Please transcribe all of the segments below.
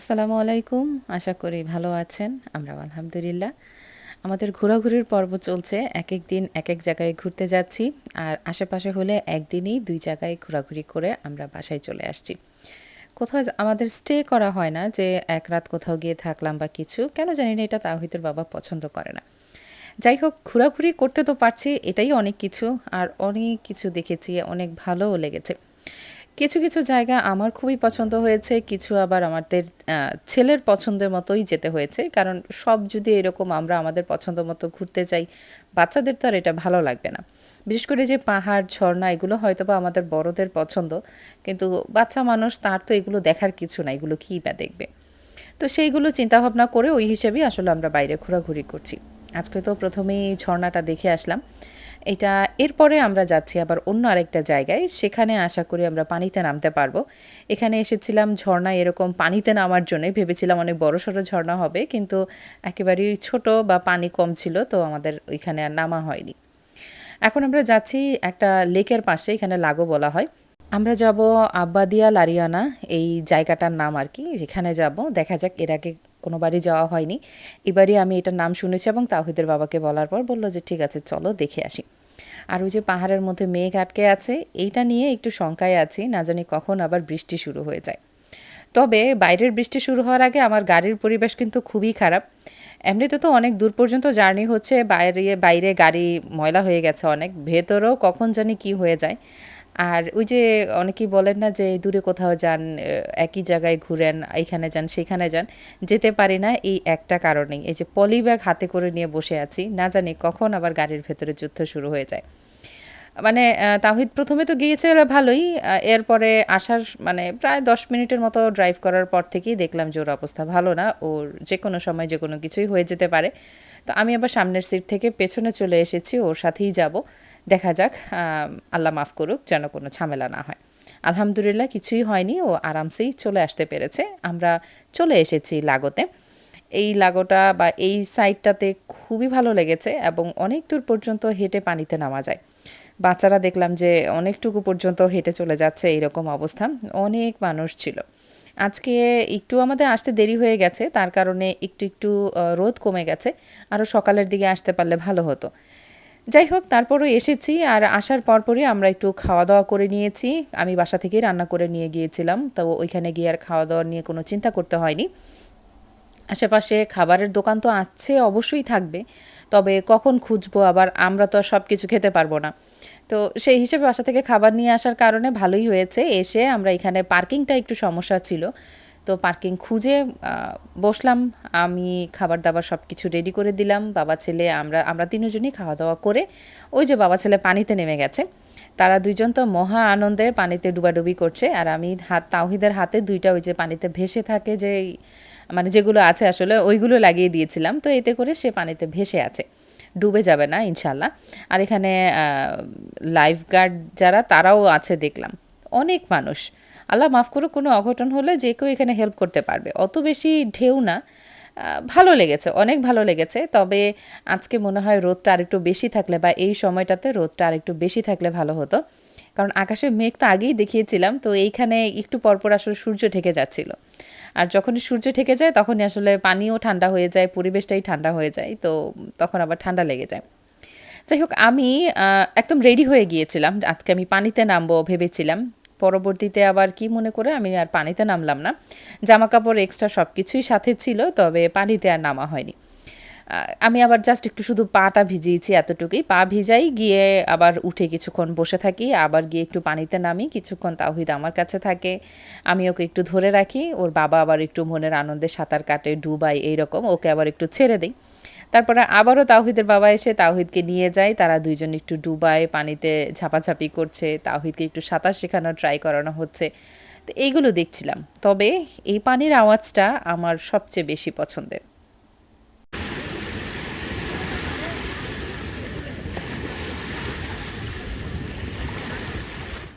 আসসালামু আলাইকুম। আশা করি ভালো আছেন। আমরাও আলহামদুলিল্লাহ। আমাদের ঘোরাঘুরির পর্ব চলছে। এক এক দিন এক এক জায়গায় ঘুরতে যাচ্ছি। আর আশেপাশে হলে একদিনই দুই জায়গায় ঘোরাঘুরি করে আমরা বাসায় চলে আসছি। কোথাও আমাদের স্টে করা হয় না যে এক রাত কোথাও গিয়ে থাকলাম বা কিছু। কেন জানি না এটা তাওহিদের বাবা পছন্দ করে না। যাই হোক, ঘোরাঘুরি করতে তো পারছি, এটাই অনেক কিছু। আর অনেক কিছু দেখেছি, অনেক ভালোও লেগেছে। কিছু কিছু জায়গা আমার খুবই পছন্দ হয়েছে, কিছু আবার আমাদের ছেলের পছন্দের মতোই যেতে হয়েছে। কারণ সব যদি এরকম আমরা আমাদের পছন্দ মতো ঘুরতে যাই, বাচ্চাদের তো আর এটা ভালো লাগবে না। বিশেষ করে যে পাহাড়, ঝর্ণা, এগুলো হয়তো বা আমাদের বড়দের পছন্দ। কিন্তু বাচ্চা মানুষ, তার তো এগুলো দেখার কিছু না, এগুলো কী বা দেখবে? তো সেইগুলো চিন্তাভাবনা করে ওই হিসেবেই আসলে আমরা বাইরে ঘোরাঘুরি করছি। আজকে তো প্রথমেই ঝর্ণাটা দেখে আসলাম। এটা এরপরে আমরা যাচ্ছি আবার অন্য আরেকটা জায়গায়। সেখানে আশা করি আমরা পানিতে নামতে পারব। এখানে এসেছিলাম ঝর্ণা এরকম পানিতে নামার জন্য। ভেবেছিলাম অনেক বড় সড়ো ঝর্ণা হবে কিন্তু একেবারেই ছোট বা পানি কম ছিল তো আমাদের ওইখানে আর নামা হয়নি। এখন আমরা যাচ্ছি একটা লেকের পাশে, এখানে লাগো বলা হয়। আমরা যাব আব্বাদিয়া লারিয়ানা, এই জায়গাটার নাম আর কি। এখানে যাব। দেখা যাক এর আগে কোনোবারই যাওয়া হয়নি। এবারই আমি এটার নাম শুনেছি এবং তাহিদের বাবাকে বলার পর বলল যে, ঠিক আছে, চলো দেখে আসি। আর ওই যে পাহাড়ের মধ্যে মেঘ আটকে আছে, এইটা নিয়ে একটু শঙ্কায় আছি, না জানি কখন আবার বৃষ্টি শুরু হয়ে যায়। তবে বাইরের বৃষ্টি শুরু হওয়ার আগে আমার গাড়ির পরিবেশ কিন্তু খুবই খারাপ। এমনিতে তো অনেক দূর পর্যন্ত জার্নি হচ্ছে, বাইরে বাইরে গাড়ি ময়লা হয়ে গেছে অনেক, ভেতরেও কখন জানি কি হয়ে যায়। আর ওই যে অনেকেই বলেন না যে দূরে কোথাও যান একই জায়গায় ঘুরেন, এইখানে যান, সেখানে যান, যেতে পারি না এই একটা কারণেই। এই যে পলি ব্যাগ হাতে করে নিয়ে বসে আছি, না জানি কখন আবার গাড়ির ভেতরে যুদ্ধ শুরু হয়ে যায়। মানে তাহিদ প্রথমে তো গিয়েছে ভালোই এরপরে আসার মানে প্রায় দশ মিনিটের মতো ড্রাইভ করার পর থেকেই দেখলাম যে ওর অবস্থা ভালো না, ওর যে কোনো সময় যে কোনো কিছুই হয়ে যেতে পারে। তো আমি আবার সামনের সিট থেকে পেছনে চলে এসেছি, ওর সাথেই যাব। দেখা যাক আল্লাহ মাফ করুক যেন কোনো ঝামেলা না হয়। আলহামদুলিল্লাহ কিছুই হয়নি, ও আরামসেই চলে আসতে পেরেছে। আমরা চলে এসেছি লাগোতে। এই লাগোটা বা এই সাইডটাতে খুবই ভালো লেগেছে এবং অনেক দূর পর্যন্ত হেঁটে পানিতে নামা যায়। বাচ্চারা দেখলাম যে অনেকটুকু পর্যন্ত হেঁটে চলে যাচ্ছে এইরকম অবস্থা। অনেক মানুষ ছিল। আজকে একটু আমাদের আসতে দেরি হয়ে গেছে, তার কারণে একটু একটু রোদ কমে গেছে। আরও সকালের দিকে আসতে পারলে ভালো হতো। যাই হোক তারপরও এসেছি আর আসার পরপরই আমরা একটু খাওয়া দাওয়া করে নিয়েছি। আমি বাসা থেকেই রান্না করে নিয়ে গিয়েছিলাম, তো ওইখানে গিয়ে আর খাওয়া দাওয়া নিয়ে কোনো চিন্তা করতে হয়নি। আশেপাশে খাবারের দোকান তো আছে, অবশ্যই থাকবে, তবে কখন খুঁজবো আবার আমরা তো সব কিছু খেতে পারব না। তো সেই হিসেবে বাসা থেকে খাবার নিয়ে আসার কারণে ভালোই হয়েছে, এসে আমরা এখানে পার্কিংটা একটু সমস্যা ছিল। তো পার্কিং খুঁজে বসলাম। আমি খাবার দাবার সব কিছু রেডি করে দিলাম। বাবা, ছেলে, আমরা আমরা তিনজনই খাওয়া দাওয়া করে ওই যে বাবা, ছেলে পানিতে নেমে গেছে। তারা দুইজন তো মহা আনন্দে পানিতে ডুবাডুবি করছে। আর আমি হাত, তাওহিদের হাতে দুইটা ওই যে পানিতে ভেসে থাকে যে মানে যেগুলো আছে আসলে ওইগুলো লাগিয়ে দিয়েছিলাম। তো এতে করে সে পানিতে ভেসে আছে। ডুবে যাবে না ইনশাল্লাহ আর এখানে লাইফ গার্ড যারা, তারাও আছে দেখলাম। অনেক মানুষ। আল্লাহ মাফ করুক, কোনো অঘটন হলে যে কেউ এখানে হেল্প করতে পারবে। অত বেশি ঢেউ না। ভালো লেগেছে, অনেক ভালো লেগেছে। তবে আজকে মনে হয় রোদটা আরেকটু বেশি থাকলে বা এই সময়টাতে রোদটা আরেকটু বেশি থাকলে ভালো হতো। কারণ আকাশে মেঘ তো আগেই দেখিয়েছিলাম, তো এইখানে একটু পরপর আসলে সূর্য ঢেকে যাচ্ছিল। আর যখনই সূর্য ঢেকে যায়, তখনই আসলে পানিও ঠান্ডা হয়ে যায়, পরিবেশটাই ঠান্ডা হয়ে যায়, তো তখন আবার ঠান্ডা লেগে যায়। যাই হোক, আমি একদম রেডি হয়ে গিয়েছিলাম। আজকে আমি পানিতে নামবো ভেবেছিলাম। পরবর্তীতে আবার কি মনে করে? আমি আর পানিতে নামলাম না। জামা কাপড় এক্সট্রা সব কিছুই সাথে ছিল, তবে পানিতে আর নামা হয়নি। আমি আবার জাস্ট একটু শুধু পাটা ভিজিয়েছি এতটুকুই। পা ভিজাই গিয়ে আবার উঠে কিছুক্ষণ বসে থাকি, আবার গিয়ে একটু পানিতে নামি, কিছুক্ষণ তাওহিদ আমার কাছে থাকে। আমি ওকে একটু ধরে রাখি, ওর বাবা আবার একটু মনের আনন্দে সাঁতার কাটে, ডুবাই, এইরকম। ওকে আবার একটু ছেড়ে দিই। তারপরে আবারও তাওহিদের বাবা এসে তাওহিদকে নিয়ে যায়। তারা দুইজন একটু ডুবায়, পানিতে ঝাপাঝাপি করছে। তাওহিদকে একটু সাঁতার শেখানোর ট্রাই করানো হচ্ছে। তো এইগুলো দেখছিলাম। তবে এই পানির আওয়াজটা আমার সবচেয়ে বেশি পছন্দের।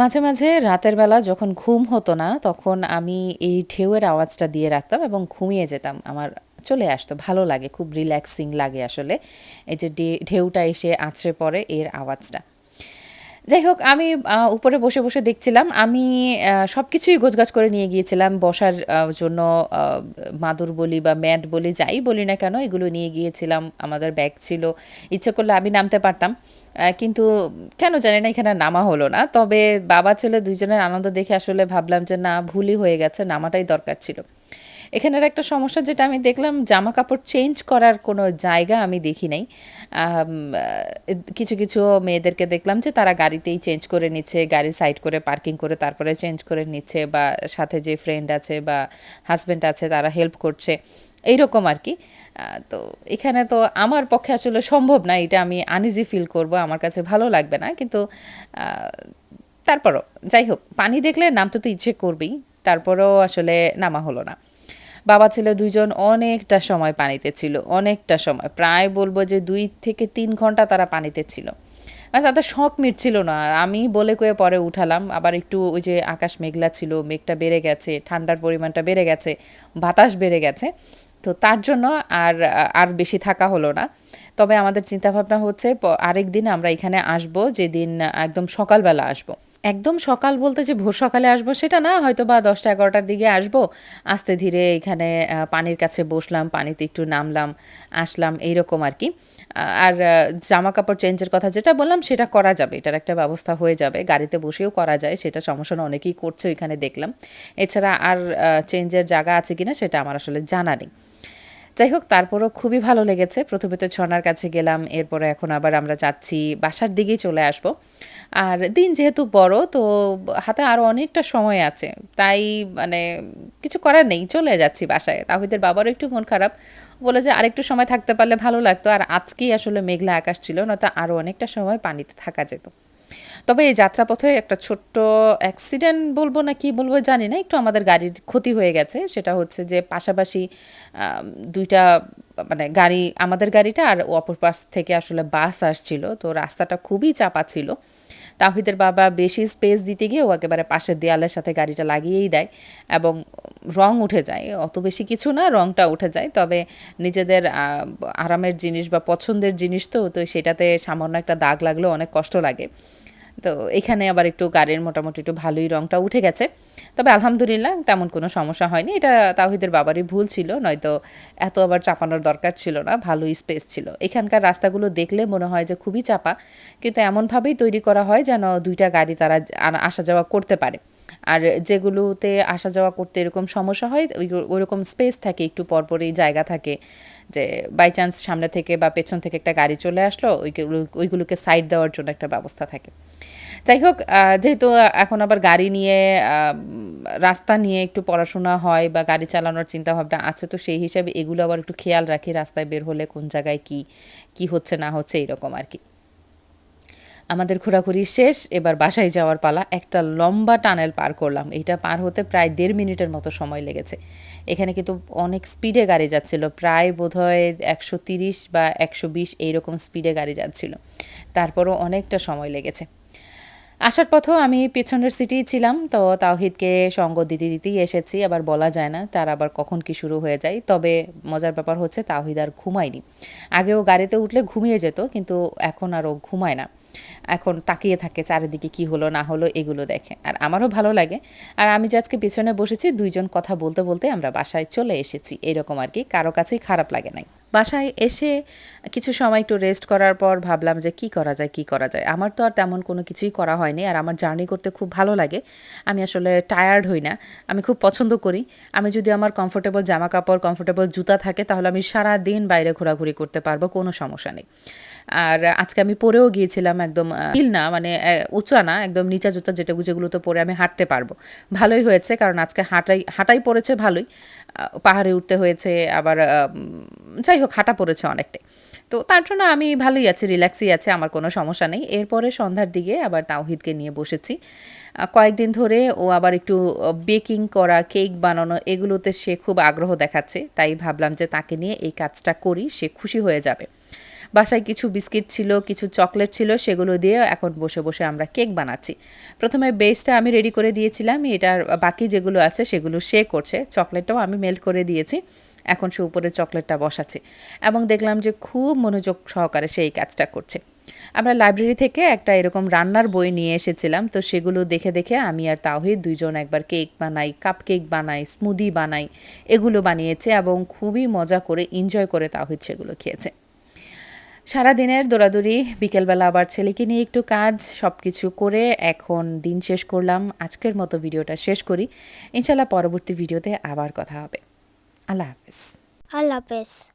মাঝে মাঝে রাতের বেলা যখন ঘুম হতো না, তখন আমি এই ঢেউয়ের আওয়াজটা দিয়ে রাখতাম এবং ঘুমিয়ে যেতাম। আমার চলে আসতো, ভালো লাগে, খুব রিল্যাক্সিং লাগে আসলে। এই যে ঢেউটা এসে আছড়ে পড়ে এর আওয়াজটা। যাই হোক, আমি উপরে বসে বসে দেখছিলাম, আমি সব কিছুই গোছগাছ করে নিয়ে গিয়েছিলাম, বসার জন্য মাদুর বলি বা ম্যাট বলি, যাই বলি না কেন, এগুলো নিয়ে গিয়েছিলাম, আমাদের ব্যাগ ছিল, ইচ্ছে করলে আমি নামতে পারতাম কিন্তু কেন জানি না এখানে নামা হলো না, তবে বাবা, ছেলে দুইজনের আনন্দ দেখে আসলে ভাবলাম যে না, ভুলই হয়ে গেছে, নামাটাই দরকার ছিল। এখানের একটা সমস্যা যেটা আমি দেখলাম জামা কাপড় চেঞ্জ করার কোনো জায়গা আমি দেখি নাই। কিছু কিছু মেয়েদেরকে দেখলাম যে তারা গাড়িতেই চেঞ্জ করে নিচ্ছে, গাড়ি সাইড করে পার্কিং করে তারপরে চেঞ্জ করে নিচ্ছে বা সাথে যে ফ্রেন্ড আছে বা হাজব্যান্ড আছে তারা হেল্প করছে, এইরকম আর কি। তো এখানে তো আমার পক্ষে আসলে সম্ভব না, এটা আমি আনইজি ফিল করব, আমার কাছে ভালো লাগবে না, কিন্তু তারপরও যাই হোক, পানি দেখলে নামতে তো ইচ্ছে করবেই, তারপরেও আসলে নামা হলো না। বাবা ছেলে দুইজন অনেকটা সময় পানিতে ছিল, অনেকটা সময়, প্রায় বলব যে দুই থেকে তিন ঘণ্টা তারা পানিতে ছিল। আর তাদের শখ মিটছিল না। আমি বলে কয়ে পরে উঠালাম, আবার একটু ওই যে আকাশ মেঘলা ছিল, মেঘটা বেড়ে গেছে, ঠান্ডার পরিমাণটা বেড়ে গেছে, বাতাস বেড়ে গেছে। তো তার জন্য আর আর বেশি থাকা হলো না। তবে আমাদের চিন্তাভাবনা হচ্ছে আরেক দিন আমরা এখানে আসব, যেদিন একদম সকালবেলা আসব। একদম সকাল বলতে যে ভোর সকালে আসব সেটা না, হয়তো বা দশটা এগারোটার দিকে আসব। আস্তে ধীরে এখানে পানির কাছে বসলাম, পানিতে একটু নামলাম, আসলাম, এইরকম আর কি। আর জামা কাপড় চেঞ্জের কথা যেটা বললাম, সেটা করা যাবে। এটার একটা ব্যবস্থা হয়ে যাবে। গাড়িতে বসেও করা যায়, সেটা সমস্যা অনেকেই করছে ওইখানে দেখলাম। এছাড়া আর চেঞ্জের জায়গা আছে কিনা, সেটা আমার আসলে জানা নেই। যাই হোক, তারপরও খুবই ভালো লেগেছে। প্রথমে তো ছনার কাছে গেলাম, এরপরে এখন আবার আমরা যাচ্ছি, বাসার দিকেই চলে আসব। আর দিন যেহেতু বড়, তো হাতে আরও অনেকটা সময় আছে। তাই মানে কিছু করার নেই, চলে যাচ্ছি বাসায়। তাহিদের বাবারও একটু মন খারাপ, বলে যে আরেকটু সময় থাকতে পারলে ভালো লাগতো। আর আজকেই আসলে মেঘলা আকাশ ছিল, নয়তো আরও অনেকটা সময় পানিতে থাকা যেত। তবে এই যাত্রাপথে একটা ছোট্ট অ্যাক্সিডেন্ট বলব না কি বলব জানি না, একটু আমাদের গাড়ির ক্ষতি হয়ে গেছে। সেটা হচ্ছে যে পাশাপাশি দুইটা মানে গাড়ি, আমাদের গাড়িটা আর অপর পাশ থেকে আসলে বাস আসছিল। তো রাস্তাটা খুবই চাপা ছিল। তাহিদের বাবা বেশি স্পেস দিতে গিয়ে ও একেবারে পাশের দেয়ালের সাথে গাড়িটা লাগিয়েই দেয় এবং রং উঠে যায়। অত বেশি কিছু না, রংটা উঠে যায়। তবে নিজেদের আরামের জিনিস বা পছন্দের জিনিস তো তো সেটাতে সামান্য একটা দাগ লাগলেও অনেক কষ্ট লাগে। তো এখানে আবার একটু গাড়ির মোটামুটি একটু ভালোই রংটা উঠে গেছে। তবে আলহামদুলিল্লাহ তেমন কোনো সমস্যা হয়নি। এটা তাহিদের বাবারই ভুল ছিল, নয়তো এত আবার চাপানোর দরকার ছিল না, ভালোই স্পেস ছিল। এখানকার রাস্তাগুলো দেখলে মনে হয় যে খুবই চাপা, কিন্তু এমনভাবেই তৈরি করা হয় যেন দুইটা গাড়ি তারা আসা যাওয়া করতে পারে। আর যেগুলোতে আসা যাওয়া করতে এরকম সমস্যা হয়, ওই ওইরকম স্পেস থাকে, একটু পরপরই জায়গা থাকে যে বাই চান্স সামনে থেকে বা পেছন থেকে একটা গাড়ি চলে আসলো ওইগুলো ওইগুলোকে সাইড দেওয়ার জন্য একটা ব্যবস্থা থাকে। যাই হোক যেহেতু এখন আবার গাড়ি নিয়ে রাস্তা নিয়ে একটু পড়াশোনা হয় বা গাড়ি চালানোর চিন্তাভাবনা আছে, তো সেই হিসাবে এগুলো আবার একটু খেয়াল রাখি রাস্তায় বের হলে কোন জায়গায় কি কি হচ্ছে না হচ্ছে এরকম আর কি। আমাদের ঘোরাঘুরি শেষ, এবার বাসায় যাওয়ার পালা। একটা লম্বা টানেল পার করলাম। এটা পার হতে প্রায় দেড় মিনিটের মতো সময় লেগেছে। এখানে কিন্তু অনেক স্পিডে গাড়ি যাচ্ছিল। প্রায় বোধহয় একশো তিরিশ বা একশো বিশ এইরকম স্পিডে গাড়ি যাচ্ছিল। তারপরও অনেকটা সময় লেগেছে। আসার পথেও আমি পেছনের সিটেই ছিলাম, তো তাওহিদকে সঙ্গ দিতে দিতেই এসেছি, আবার বলা যায় না তার আবার কখন কি শুরু হয়ে যায়, তবে মজার ব্যাপার হচ্ছে তাওহিদ আর ঘুমায়নি। আগেও গাড়িতে উঠলে ঘুমিয়ে যেত, কিন্তু এখন আর ও ঘুমায় না। এখন তাকিয়ে থাকে চারিদিকে কি হলো, না হলো, এগুলো দেখে। আর আমারও ভালো লাগে। আর আমি যে আজকে পিছনে বসেছি, দুইজন কথা বলতে বলতে আমরা বাসায় চলে এসেছি। এরকম আর কি, কারও কাছেই খারাপ লাগে নাই। বাসায় এসে কিছু সময় একটু রেস্ট করার পর ভাবলাম যে কি করা যায়, কি করা যায়। আমার তো আর তেমন কোনো কিছুই করা হয়নি। আর আমার জার্নি করতে খুব ভালো লাগে। আমি আসলে টায়ার্ড হই না। আমি খুব পছন্দ করি। আমি যদি আমার কমফোর্টেবল জামা কাপড় কমফোর্টেবল জুতা থাকে, তাহলে আমি সারা দিন বাইরে ঘোরাঘুরি করতে পারব, কোনো সমস্যা নেই। আর আজকে আমি পরেও গিয়েছিলাম একদম হিল না মানে উঁচা না, একদম নিচা জুতা যেটা যেগুলোতে পরে আমি হাঁটতে পারব। ভালোই হয়েছে, কারণ আজকে হাঁটাই হাঁটাই পড়েছে ভালোই। পাহাড়ে উঠতে হয়েছে, আবার যাই হোক, হাঁটা পড়েছে অনেকটাই। তো তার জন্য আমি ভালোই আছি রিল্যাক্সই আছে, আমার কোনো সমস্যা নেই। এরপরে সন্ধ্যার দিকে আবার তাওহিদকে নিয়ে বসেছি। কয়েকদিন ধরে ও আবার একটু বেকিং করা কেক বানানো, এগুলোতে সে খুব আগ্রহ দেখাচ্ছে। তাই ভাবলাম যে তাকে নিয়ে এই কাজটা করি, সে খুশি হয়ে যাবে। বাসায় কিছু বিস্কিট ছিল, কিছু চকলেট ছিল, সেগুলো দিয়ে এখন বসে বসে আমরা কেক বানাচ্ছি। প্রথমে বেসটা আমি রেডি করে দিয়েছিলাম, এটার বাকি যেগুলো আছে সেগুলো সে করছে, চকলেটটাও আমি মেল্ট করে দিয়েছি, এখন সে উপরে চকলেটটা বসাচ্ছে। এবং দেখলাম যে খুব মনোযোগ সহকারে সে এই কাজটা করছে। আমরা লাইব্রেরি থেকে একটা এরকম রান্নার বই নিয়ে এসেছিলাম, তো সেগুলো দেখে দেখে আমি আর তাওহিদ দুইজন একবার কেক বানাই কাপ কেক বানাই স্মুদি বানাই, এগুলো বানিয়েছে এবং খুবই মজা করে এনজয় করে তাওহিদ সেগুলো খেয়েছে। সারাদিনের দৌড়াদৌড়ি, বিকেলবেলা আবার ছেলেকে নিয়ে একটু কাজ সব কিছু করে এখন দিন শেষ করলাম। আজকের মতো ভিডিওটা শেষ করি। ইনশাল্লাহ পরবর্তী ভিডিওতে আবার কথা হবে। আল্লাহ হাফেজ। আল্লাহ হাফেজ।